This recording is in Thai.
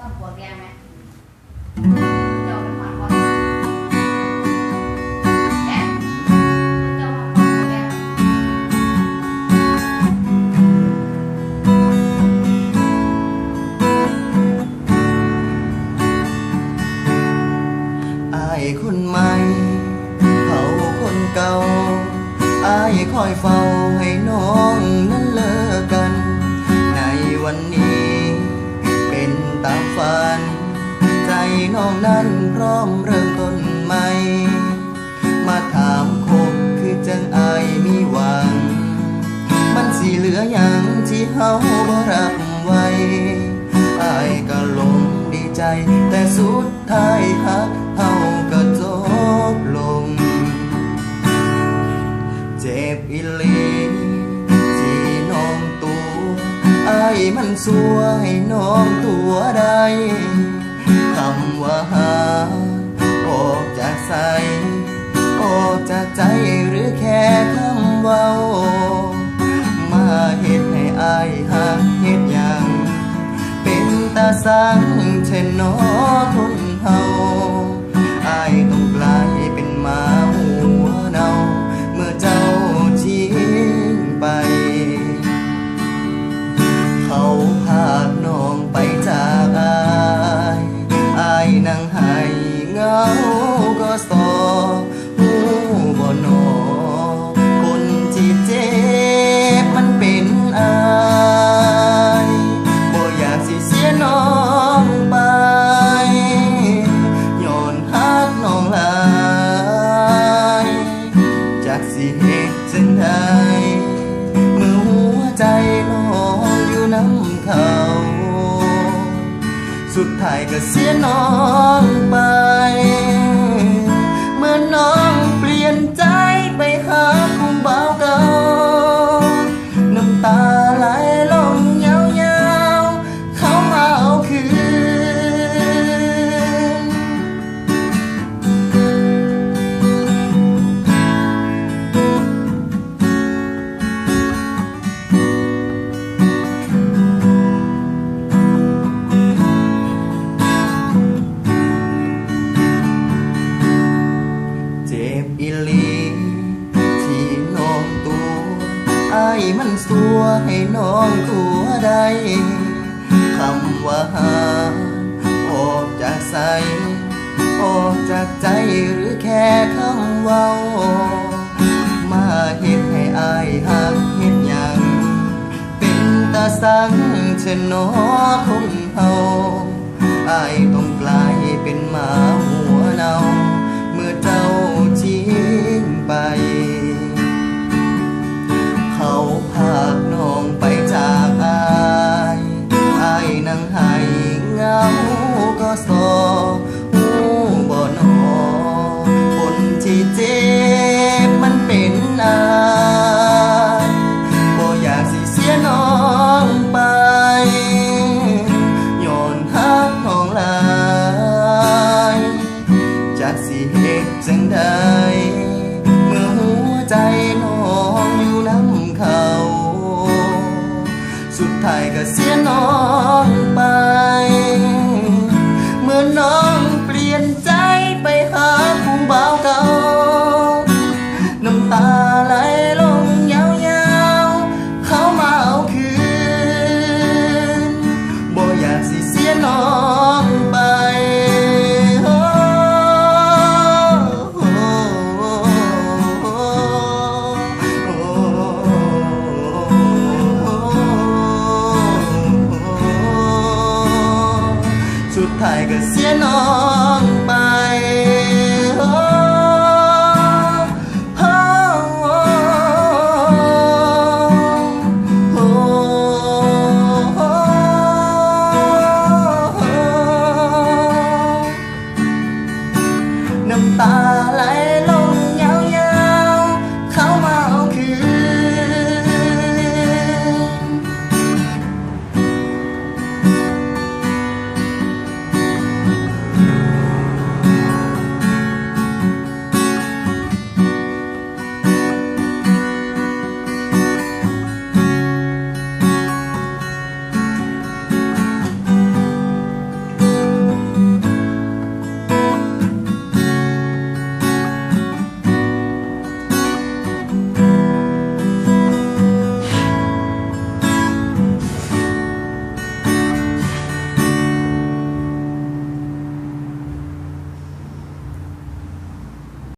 ต้องปวดแกไหมเจ้าเป็ ตามฝัน ใจน้องนั้นพร้อมเริ่มต้นใหม่ มาถามคบคือจังอายมีหวัง มันสิเหลืออย่างที่เฮาบ่รับไว้อายก็หลงดีใจ แต่สุดท้ายฮักเฮาก็จบลง เจ็บอีหลีที่น้องตัวอายมันสัวให้น้องตัว ใจหรือแค่คำเว้า มาเฮ็ดให้อายหักเฮ็ดยัง เป็นตาสังเช่นนอ เขา สุดท้ายก็เสียน้องไป สัวให้น้องตัวใดคำว่าหาออกจากใจออกจากใจหรือแค่คำเว้า มาเฮ็ดให้อายหักเฮ็ดยัง เป็นตาสังเชนนอคนเฮา ที่เจ็บมันเป็นอายบ่อยากสิเสียน้องไปย้อนฮักน้องลายจากสิเหตุจังใดเมื่อหัวใจน้องอยู่น้ำเขา สุดท้ายก็เสียน้อง สุดท้ายก็เสียน้องไป